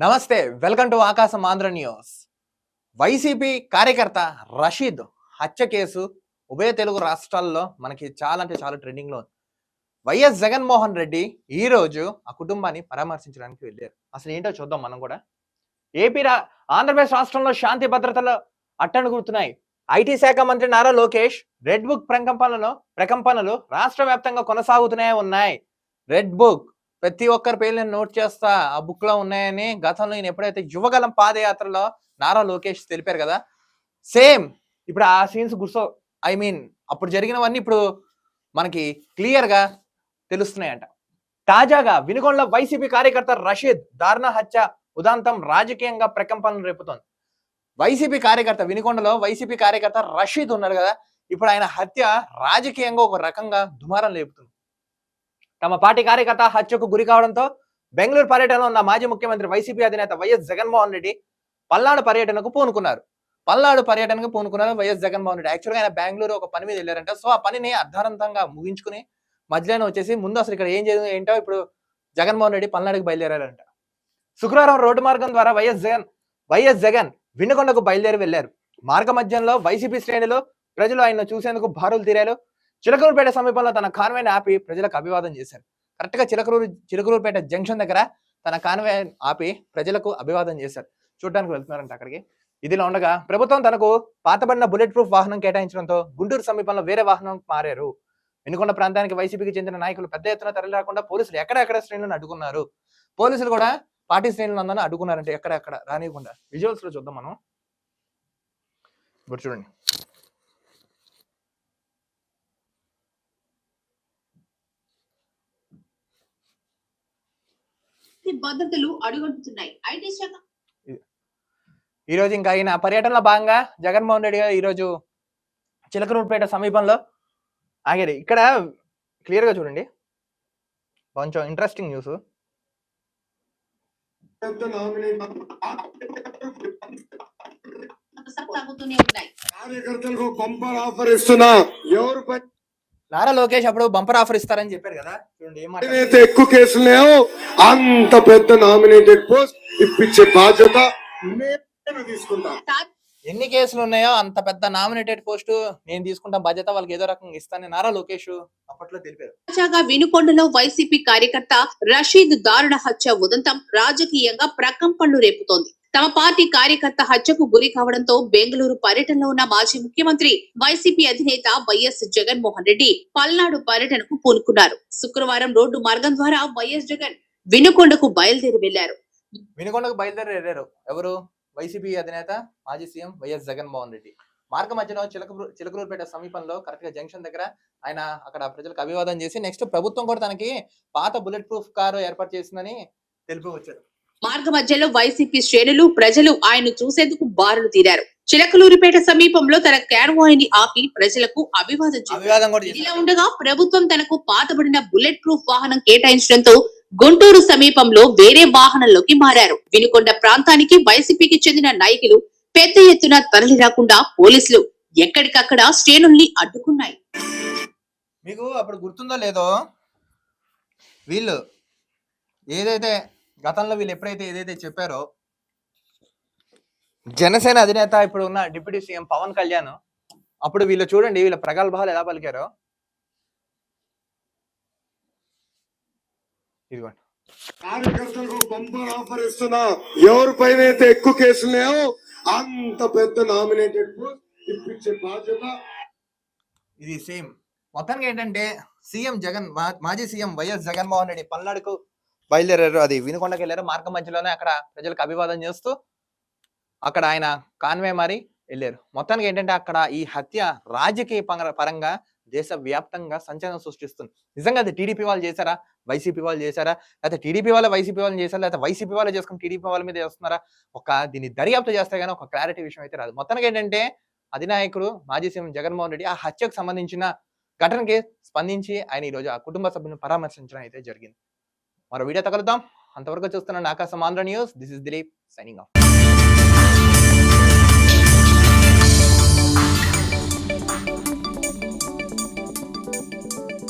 నమస్తే welcome to ఆకాశం Andhra news. YCP కార్యకర్త రషీద్ హత్య కేసు ఉభయ తెలుగు రాష్ట్రాల్లో మనకి చాలా అంటే చాలా ట్రెండింగ్లో ఉంది. వైఎస్ జగన్మోహన్ రెడ్డి ఈ రోజు ఆ కుటుంబాన్ని పరామర్శించడానికి వెళ్ళారు. అసలు ఏంటో చూద్దాం మనం కూడా. ఏపీ రా ఆంధ్రప్రదేశ్ రాష్ట్రంలో శాంతి భద్రతలు అట్టడుగుతున్నాయి ఐటీ శాఖ మంత్రి నారా లోకేష్ రెడ్ బుక్ ప్రకంపనలు ప్రకంపనలు రాష్ట్ర వ్యాప్తంగా కొనసాగుతూనే ఉన్నాయి. రెడ్ బుక్ ప్రతి ఒక్కరి పేర్లు నేను నోట్ చేస్తా. ఆ బుక్లో ఉన్నాయని గతంలో నేను ఎప్పుడైతే యువగలం పాదయాత్రలో నారా లోకేష్ తెలిపారు కదా సేమ్ ఇప్పుడు ఆ సీన్స్ గుర్తు ఐ మీన్ అప్పుడు జరిగినవన్నీ ఇప్పుడు మనకి క్లియర్గా తెలుస్తున్నాయంట. తాజాగా వినుకొండలో వైసీపీ కార్యకర్త రషీద్ దారుణ హత్య ఉదాంతం రాజకీయంగా ప్రకంపనలు రేపుతోంది. వైసీపీ కార్యకర్త వినుకొండలో వైసీపీ కార్యకర్త రషీద్ ఉన్నాడు కదా ఇప్పుడు ఆయన హత్య రాజకీయంగా ఒక రకంగా దుమారం లేపుతుంది. తమ పార్టీ కార్యకర్త హత్యకు గురి కావడంతో బెంగళూరు పర్యటనలో ఉన్న మాజీ ముఖ్యమంత్రి వైసీపీ అధినేత వైఎస్ జగన్మోహన్ రెడ్డి పల్నాడు పర్యటనకు పూనుకున్నారు. పల్నాడు పర్యటనకు పూనుకున్నారు వైఎస్ జగన్మోహన్ రెడ్డి. యాక్చువల్గా ఆయన బెంగళూరు ఒక పని మీద వెళ్ళారంట. సో ఆ పనిని అర్ధాంతంగా ముగించుకుని మధ్యలోనే వచ్చేసి ముందు అసలు ఇక్కడ ఏం చేయదు ఏంటో ఇప్పుడు జగన్మోహన్ రెడ్డి పల్నాడుకు బయలుదేరారంట. శుక్రవారం రోడ్డు మార్గం ద్వారా వైఎస్ జగన్ వైఎస్ జగన్ వినుకొండకు బయలుదేరి వెళ్ళారు మార్గ మధ్యంలో వైసీపీ శ్రేణులు ప్రజలు ఆయన చూసేందుకు బారులు తీరారు. చిలకలూరుపేట సమీపంలో తన కాన్వేని ఆపి ప్రజలకు అభివాదం చేశారు. కరెక్ట్గా చిలకలూరు చిలకలూరుపేట జంక్షన్ దగ్గర తన కాన్వే ఆపి ప్రజలకు అభివాదం చేశారు. చూడడానికి వెళ్తున్నారంట అక్కడికి. ఇదిలా ఉండగా ప్రభుత్వం తనకు పాతబడిన బుల్లెట్ ప్రూఫ్ వాహనం కేటాయించడంతో గుంటూరు సమీపంలో వేరే వాహనం మారారు. వెనుకొండ ప్రాంతానికి వైసీపీకి చెందిన నాయకులు పెద్ద ఎత్తున తరలిరాకుండా పోలీసులు ఎక్కడెక్కడ శ్రేణులను అడ్డుకున్నారు. పోలీసులు కూడా పార్టీ శ్రేణులు అందరూ అడ్డుకున్నారంటే ఎక్కడెక్కడ రానివ్వకుండా. విజువల్స్లో చూద్దాం మనం. ఇప్పుడు చూడండి. భద్రతలు అడుగంటున్నాయి ఐటీ శాఖ. ఈ రోజు ఇంకా ఆయన పర్యటనలో భాగంగా జగన్మోహన్ రెడ్డి గారు ఈరోజు చిలకలూరుపేట సమీపంలో ఆగారు. ఇక్కడ క్లియర్గా చూడండి. కొంచెం ఇంట్రెస్టింగ్ న్యూస్ కార్యకర్తలకు బంపర్ ఆఫర్ ఇస్తున్నా. ఎవరు నారా లోకేష్ అప్పుడు బంపర్ ఆఫర్ ఇస్తారని చెప్పారు కదా. చూడండి ఎక్కువ కేసులు లేవు అంత పెద్ద నామినేటెడ్ పోస్ట్ ఇప్పించే బాధ్యత నేను తీసుకుంటా. ఎన్ని కేసులు ఉన్నాయో అంత పెద్ద నామినేటెడ్ పోస్ట్ నేను తీసుకుంటాం. బాధ్యత వాళ్ళకి ఏదో రకంగా ఇస్తానని నారా లోకేష్ అప్పట్లో తెలిపారు. తాజాగా వినుకొండలో వైసీపీ కార్యకర్త రషీద్ దారుణ హత్య ఉదంతం రాజకీయంగా ప్రకంపనలు రేపుతోంది. తమ పార్టీ కార్యకర్త హత్యకు గురి కావడంతో బెంగళూరు పర్యటనలో ఉన్న మాజీ ముఖ్యమంత్రి వైసీపీ అధినేత వైఎస్ జగన్మోహన్ రెడ్డి పల్నాడు పర్యటనకు పూనుకున్నారు. శుక్రవారం రోడ్డు మార్గం ద్వారా వైఎస్ జగన్ వినుకొండకు బయలుదేరి వెళ్ళారు వినుకొండకు బయలుదేరి వెళ్ళారు ఎవరు? వైసీపీ అధినేత మాజీ సీఎం వైఎస్ జగన్మోహన్ రెడ్డి. మార్గ మధ్యలో చిలకలూరు చిలకలూరుపేట సమీపంలో కరెక్ట్గా జంక్షన్ దగ్గర ఆయన అక్కడ ప్రజలకు అభివాదం చేసి నెక్స్ట్ ప్రభుత్వం కూడా తనకి పాత బుల్లెట్ ప్రూఫ్ కారు ఏర్పాటు చేసిందని తెలిపి వచ్చారు మార్గ మధ్యలో వైసీపీ శ్రేణులు ప్రజలు ఆయన చూసేందుకు బారులు తీరారు. చిలకలూరిపేట సమీపంలో తన క్యాన్వాయిని ఆపి ప్రజలకు అభివాదం ఇలా ఉండగా ప్రభుత్వం తనకు పాతబడిన బుల్లెట్ ప్రూఫ్ వాహనం కేటాయించడంతో గుంటూరు సమీపంలో వేరే వాహనంలోకి మారారు. వినుకొండ ప్రాంతానికి వైసీపీకి చెందిన నాయకులు పెద్ద ఎత్తున తరలి రాకుండా పోలీసులు ఎక్కడికక్కడ శ్రేణుల్ని అడ్డుకున్నాయి. మీకు అప్పుడు గుర్తుందో లేదో? వీళ్ళు ఏదైతే గతంలో వీళ్ళు ఎప్పుడైతే ఏదైతే చెప్పారో? జనసేన అధినేత ఇప్పుడు ఉన్న డిప్యూటీ సీఎం పవన్ కళ్యాణ్ అప్పుడు వీళ్ళు చూడండి వీళ్ళ ప్రగల్భాలు ఎలా పలికారో. ఇదిగోండి. కార్యకర్తలకు బంపర్ ఆఫర్ ఇస్తున్నా ఎవరి పైన అయితే ఎక్కువ కేసులు లేవు అంత పెద్ద నామినేటెడ్ పోస్ట్ ఇప్పించే బాధ్యత. ఇది సేమ్ మొత్తానికి ఏంటంటే సీఎం జగన్ మాజీ సీఎం వైఎస్ జగన్మోహన్ రెడ్డి పల్నాడుకు బయలుదేరారు. అది వినుకొండకి వెళ్ళారు. మార్గం మధ్యలోనే అక్కడ ప్రజలకు అభివాదం చేస్తూ అక్కడ ఆయన కాన్వే మారి వెళ్ళారు. మొత్తానికి ఏంటంటే అక్కడ ఈ హత్య రాజకీయ పర- పరంగా దేశ వ్యాప్తంగా సంచలనం సృష్టిస్తుంది. నిజంగా అది టీడీపీ వాళ్ళు చేశారా? వైసీపీ వాళ్ళు చేశారా? లేకపోతే టీడీపీ వాళ్ళ వైసీపీ వాళ్ళు చేశారా? లేకపోతే వైసీపీ వాళ్ళు చేసుకుని టీడీపీ వాళ్ళ మీద చేస్తున్నారా? ఒక దీన్ని దర్యాప్తు చేస్తే కానీ ఒక క్లారిటీ విషయం అయితే రాదు. మొత్తానికి ఏంటంటే అధినాయకుడు మాజీ సీఎం జగన్మోహన్ రెడ్డి ఆ హత్యకు సంబంధించిన ఘటనకి స్పందించి ఆయన ఈరోజు ఆ కుటుంబ సభ్యులను పరామర్శించడం అయితే జరిగింది. మరో వీడియో తగలుద్దాం అంతవరకు చూస్తున్నాను Aakasam Andhra news. This is Dilip signing off.